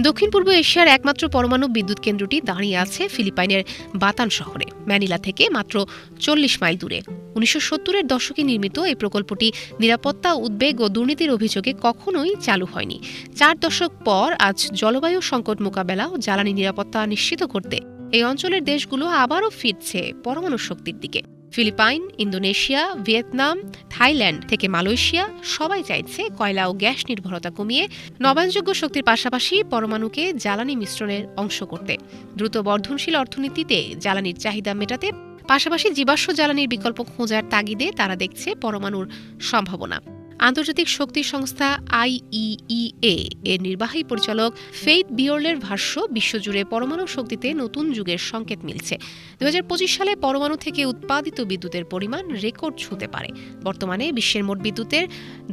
দক্ষিণ পূর্ব এশিয়ার একমাত্র পরমাণু বিদ্যুৎ কেন্দ্রটি দাঁড়িয়ে আছে ফিলিপাইনের বাতান শহরে, ম্যানিলা থেকে মাত্র চল্লিশ মাইল দূরে। উনিশশো সত্তরের দশকে নির্মিত এই প্রকল্পটি নিরাপত্তা, উদ্বেগ ও দুর্নীতির অভিযোগে কখনোই চালু হয়নি। চার দশক পর আজ জলবায়ু সংকট মোকাবেলা ও জ্বালানি নিরাপত্তা নিশ্চিত করতে এই অঞ্চলের দেশগুলো আবারও ফিরছে পরমাণু শক্তির দিকে। ফিলিপাইন, ইন্দোনেশিয়া, ভিয়েতনাম, থাইল্যান্ড থেকে মালয়েশিয়া, সবাই চাইছে কয়লা ও গ্যাস নির্ভরতা কমিয়ে নবায়নযোগ্য শক্তির পাশাপাশি পরমাণুকে জ্বালানি মিশ্রণের অংশ করতে। দ্রুত বর্ধনশীল অর্থনীতিতে জ্বালানির চাহিদা মেটাতে, পাশাপাশি জীবাশ্ম জ্বালানির বিকল্প খোঁজার তাগিদে তারা দেখছে পরমাণুর সম্ভাবনা। আন্তর্জাতিক শক্তি সংস্থা আইইইএ এর নির্বাহী পরিচালক ফেইথ বিয়র্লের ভাষ্য, বিশ্বজুড়ে পরমাণু শক্তিতে নতুন যুগের সংকেত মিলছে। দুহাজার পঁচিশ সালে পরমাণু থেকে উৎপাদিত বিদ্যুতের পরিমাণ রেকর্ড ছুঁতে পারে। বর্তমানে বিশ্বের মোট বিদ্যুতের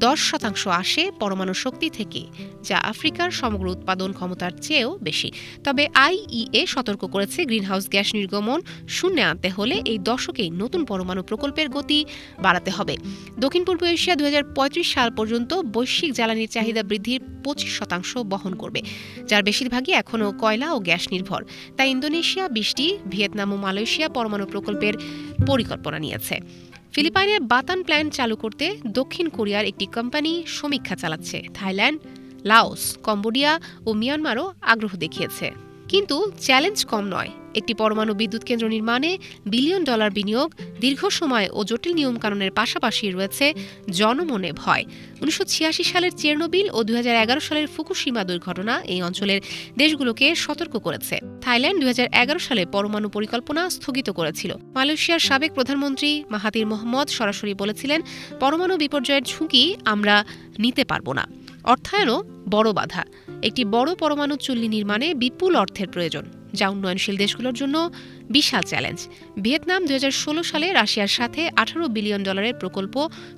দশ শতাংশ আসে পরমাণু শক্তি থেকে, যা আফ্রিকার সমগ্র উৎপাদন ক্ষমতার চেয়েও বেশি। তবে আইইএ সতর্ক করেছে, গ্রিনহাউস গ্যাস নির্গমন শূন্যে আনতে হলে এই দশকেই নতুন পরমাণু প্রকল্পের গতি বাড়াতে হবে। দক্ষিণ পূর্ব এশিয়া দু সাল পর্যন্ত বৈশ্বিক জ্বালানির চাহিদা বৃদ্ধির পঁচিশ শতাংশ বহন করবে, যার বেশিরভাগই এখনও কয়লা ও গ্যাস নির্ভর। তাই ইন্দোনেশিয়া বিশটি ভিয়েতনাম ও মালয়েশিয়া পরমাণু প্রকল্পের পরিকল্পনা নিয়েছে। ফিলিপাইনের বাতান প্ল্যান্ট চালু করতে দক্ষিণ কোরিয়ার একটি কোম্পানি সমীক্ষা চালাচ্ছে। থাইল্যান্ড, লাওস, কম্বোডিয়া ও মিয়ানমারও আগ্রহ দেখিয়েছে। কিন্তু চ্যালেঞ্জ কম নয়। একটি পরমাণু বিদ্যুৎ কেন্দ্র নির্মাণে বিলিয়ন ডলার বিনিয়োগ দীর্ঘ সময় ও জটিল নিয়মকানুনের পাশাপাশি রয়েছে জনমনে ভয়। উনিশশো ছিয়াশি সালের চেরনোবিল ও দুই হাজার এগারো সালের ফুকুশিমা দুর্ঘটনা এই অঞ্চলের দেশগুলোকে সতর্ক করেছে। থাইল্যান্ড দুই হাজার এগারো সালে পরমাণু পরিকল্পনা স্থগিত করেছিল। মালয়েশিয়ার সাবেক প্রধানমন্ত্রী মাহাতির মোহাম্মদ সরাসরি বলেছিলেন, পরমাণু বিপর্যয়ের ঝুঁকি আমরা নিতে পারব না। অর্থায়নও বড় বাধা। একটি বড় পরমাণু চুল্লি নির্মাণে বিপুল অর্থের প্রয়োজন, যা উন্নয়নশীল দেশগুলোর জন্য বিশাল চ্যালেঞ্জ। ভিয়েতনাম দুই হাজার ষোলো সালে রাশিয়ার সাথে আঠারো বিলিয়ন ডলারের প্রকল্প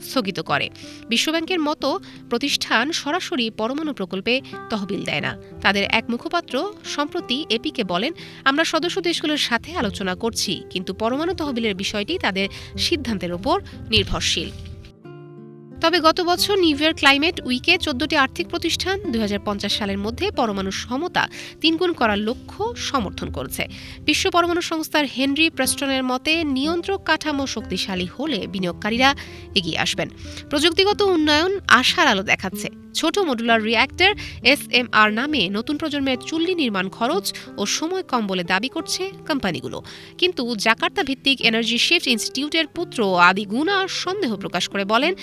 স্থগিত করে। বিশ্বব্যাংকের মতো প্রতিষ্ঠান সরাসরি পরমাণু প্রকল্পে তহবিল দেয় না। তাদের এক মুখপাত্র সম্প্রতি এপিকে বলেন, আমরা সদস্য দেশগুলোর সাথে আলোচনা করছি, কিন্তু পরমাণু তহবিলের বিষয়টি তাদের সিদ্ধান্তের ওপর নির্ভরশীল। তবে গত বছর নিউ ইয়র্ক ক্লাইমেট উইকে চোদ্দটি আর্থিক প্রতিষ্ঠান দু হাজার পঞ্চাশ সালের মধ্যে পরমাণু সমতা তিনগুণ করার লক্ষ্য সমর্থন করেছে। বিশ্ব পরমাণু সংস্থার হেনরি প্রেস্টনের মতে, নিয়ন্ত্রক কাঠামো শক্তিশালী হলে বিনিয়োগকারীরা এগিয়ে আসবেন। প্রযুক্তিগত উন্নয়ন আশার আলো দেখাচ্ছে। ছোট modular reactor S M R নামে নতুন প্রজন্মের চুল্লি নির্মাণ খরচ ও সময় কম বলে দাবি করছে কোম্পানিগুলো। কিন্তু জাকার্তা ভিত্তিক এনার্জি শিফট ইনস্টিটিউটের পুত্র আদি গুনা সন্দেহ প্রকাশ করে বলেন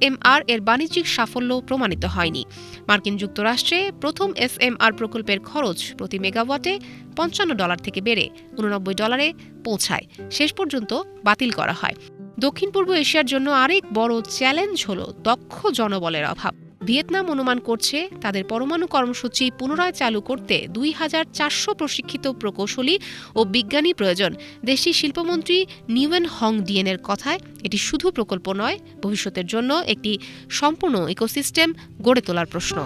এসএমআর এর বাণিজ্যিক সাফল্য প্রমাণিত হয়নি। মার্কিন যুক্তরাষ্ট্রে প্রথম এসএমআর প্রকল্পের খরচ প্রতি মেগাওয়াটে পঞ্চান্ন ডলার থেকে বেড়ে উননব্বই ডলারে পৌঁছায়। শেষ পর্যন্ত বাতিল করা হয়। দক্ষিণ পূর্ব এশিয়ার জন্য আরেক বড় চ্যালেঞ্জ হল দক্ষ জনবলের অভাব। ভিয়েতনাম অনুমান করছে তাদের পরমাণু কর্মসূচি পুনরায় চালু করতে দুই হাজার চারশো প্রশিক্ষিত প্রকৌশলী ও বিজ্ঞানী প্রয়োজন। দেশটির শিল্পমন্ত্রী নিউয়েন হং ডিয়েনের কথায় এটি শুধু প্রকল্প নয়, ভবিষ্যতের জন্য একটি সম্পূর্ণ ইকোসিস্টেম গড়ে তোলার প্রশ্ন।